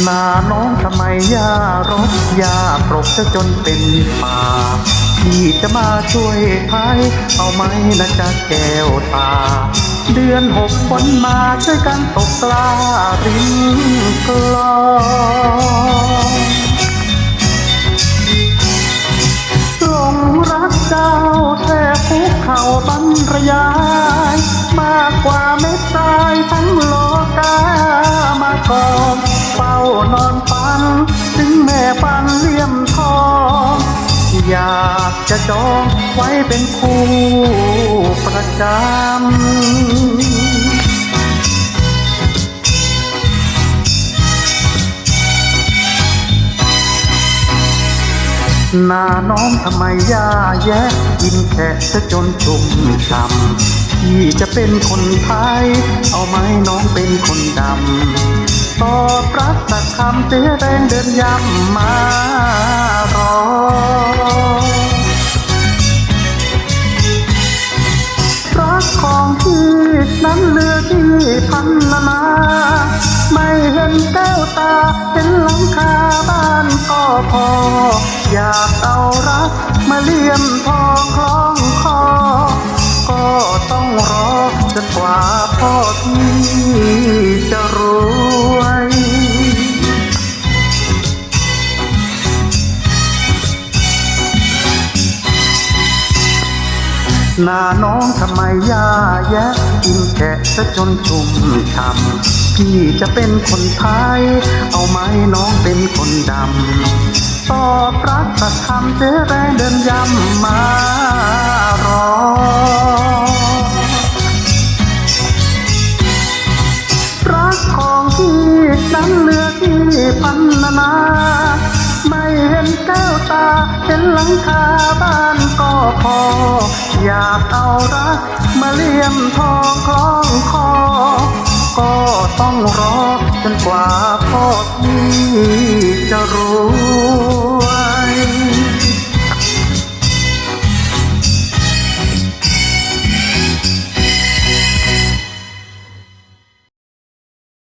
หน้าน้องทำไมย่ารบยาปรกจะจนเป็นป่าพี่จะมาช่วยพายเอาไหมนะจ๊ะแก้วตา เดือนหกฝนมาช่วยกันตกปลาริมคลองหลงรักเจ้าแท้คุกเข่าบรรยายมากกว่าเม็ดทรายทั้งโลกามาก่อน นอนฝัน ถึงแม่ปันเลี่ยมทอง อยากจะจองไว้เป็นคู่ประจำหน้าน้องทำไมย่าแย่กินแขกซะจนจุ่มช้ำพี่จะเป็นคนไทย เอาไหมน้องเป็นคนดำ ตอบรับสักคำเสียแรงเดินย้ำมารอรักของพี่นั้นเลือที่พันนานาไม่เห็นแก้วตาเห็นหลังคาบ้านก็พอ อยากเอารักมาเลี่ยมทองคล้องคอ ก็ต้องรอจนกว่าพ่อพี่ หน้าน้องทำไมย่าแย่กินแขกซะจนชุ่มช่ำพี่จะเป็นคนไทย เอาไหมน้องเป็นคนดำตอบรักสักคำเสียแรงเดินย้ำมารอรักของพี่นั้นเลือที่พันนานา ไม่เห็นแก้วตา เห็นหลังคาบ้านก็พอ อยากเอารัก มาเลี่ยมทองคล้องคอ ก็ต้องรอจนกว่าพ่อพี่จะรู้